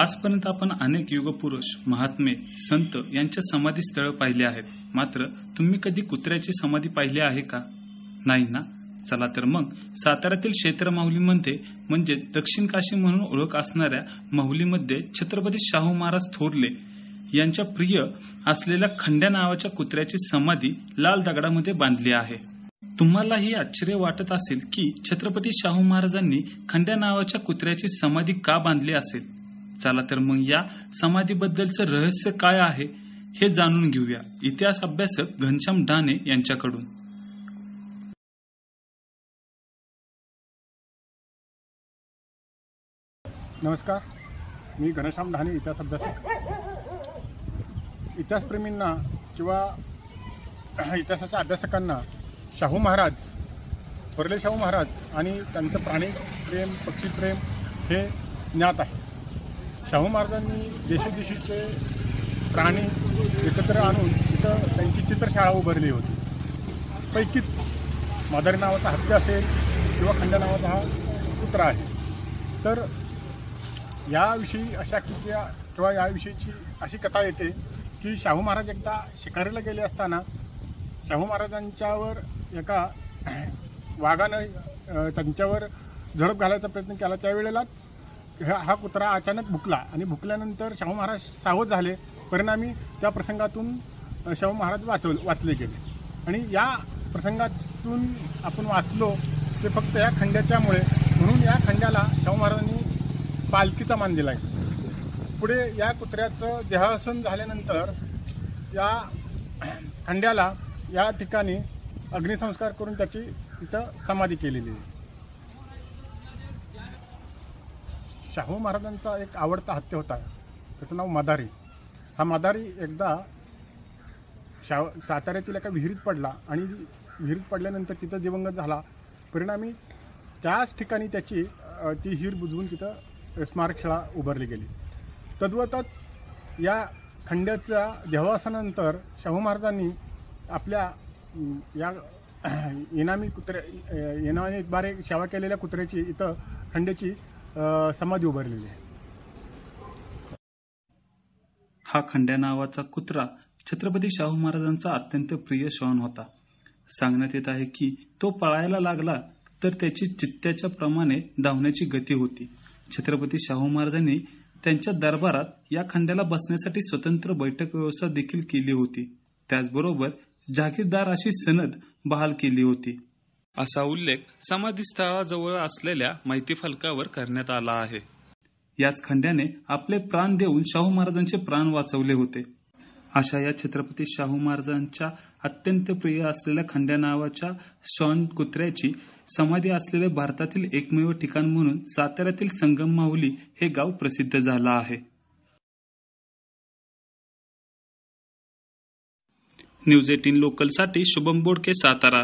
आजपर्यंत आपण अनेक युगपुरुष महात्मे संत यांच्या समाधी स्थळ पाहिले आहेत. मात्र तुम्ही कधी कुत्र्याची समाधी पाहिली आहे का? नाही ना? चला तर मग साताऱ्यातील क्षेत्र माहुलीमध्ये म्हणजे दक्षिण काशी म्हणून ओळख असणाऱ्या माहुलीमध्ये छत्रपती शाहू महाराज थोरले यांच्या प्रिय असलेल्या खंड्या नावाच्या कुत्र्याची समाधी लाल दगडामध्ये बांधली आहे. तुम्हालाही आश्चर्य वाटत असेल की छत्रपती शाहू महाराजांनी खंड्या नावाच्या कुत्र्याची समाधी का बांधली असेल? चला तर मग या समाधीबद्दलचं रहस्य काय आहे हे जाणून घेऊया. इतिहास अभ्यासक घनश्याम डाने यांच्याकडून. नमस्कार. मी घनश्याम डहाणे इतिहास अभ्यासक. इतिहासप्रेमींना किंवा इतिहासाच्या अभ्यासकांना शाहू महाराज परले शाहू महाराज आणि त्यांचं प्राणी प्रेम पक्षीप्रेम हे ज्ञात आहे. शाहू महाराजांनी देशोदेशीचे प्राणी एकत्र आणून तिथं त्यांची चित्रशाळा उभारली होती. पैकीच मादारी नावाचा हत्या असेल किंवा खंड नावाचा हा कुत्रा आहे. तर याविषयी अशा कित्या किंवा याविषयीची अशी कथा येते की शाहू महाराज एकदा शिकारीला गेले असताना शाहू महाराजांच्यावर एका वाघानं त्यांच्यावर झडप घालायचा प्रयत्न केला. त्यावेळेलाच हा हा कुत्रा अचानक भुकला आणि भुकल्यानंतर शाहू महाराज सावध झाले. परिणामी त्या प्रसंगातून शाहू महाराज वाचव वाचले गेले. आणि या प्रसंगातून आपण वाचलो ते फक्त या खंड्याच्यामुळे म्हणून या खंड्याला शाहू महाराजांनी पालखीचा मान दिला आहे. पुढे या कुत्र्याचं देहासन झाल्यानंतर या खंड्याला या ठिकाणी अग्निसंस्कार करून त्याची तिथं समाधी केलेली आहे. शाहू महाराजांचा एक आवडता हत्या होता. त्याचं नाव मदारी. हा मदारी एकदा शाव साताऱ्यातील एका विहिरीत पडला आणि विहिरीत पडल्यानंतर तिथं दिवंगत झाला. परिणामी त्याच ठिकाणी त्याची ती हिर बुजवून तिथं स्मारकशाळा उभारली गेली. तद्वतच या खंड्याच्या देवासानंतर शाहू महाराजांनी आपल्या या इनामी कुत्र्या अ, इनामीद्वारे सेवा केलेल्या कुत्र्याची इथं खंड्याची समाधी उभारलेली आहे. हा खंड्या नावाचा कुत्रा छत्रपती शाहू महाराजांचा अत्यंत प्रिय श्वान होता. सांगण्यात येत आहे की तो पळायला लागला तर त्याची चित्त्याच्या प्रमाणे धावण्याची गती होती. छत्रपती शाहू महाराजांनी त्यांच्या दरबारात या खंड्याला बसण्यासाठी स्वतंत्र बैठक व्यवस्था देखील केली होती. त्याचबरोबर जागीरदार अशी सनद बहाल केली होती. असा उल्लेख समाधीस्थळाजवळ असलेल्या माहिती फलकावर करण्यात आला आहे. याच खंड्याने आपले प्राण देऊन शाहू महाराजांचे प्राण वाचवले होते. अशा या छत्रपती शाहू महाराजांच्या अत्यंत प्रिय असलेल्या खंड्या नावाच्या शॉन कुत्र्याची समाधी असलेले भारतातील एकमेव ठिकाण म्हणून साताऱ्यातील संगम माहुली हे गाव प्रसिद्ध झालं आहे. न्यूज एटीन लोकलसाठी शुभम बोडके सातारा.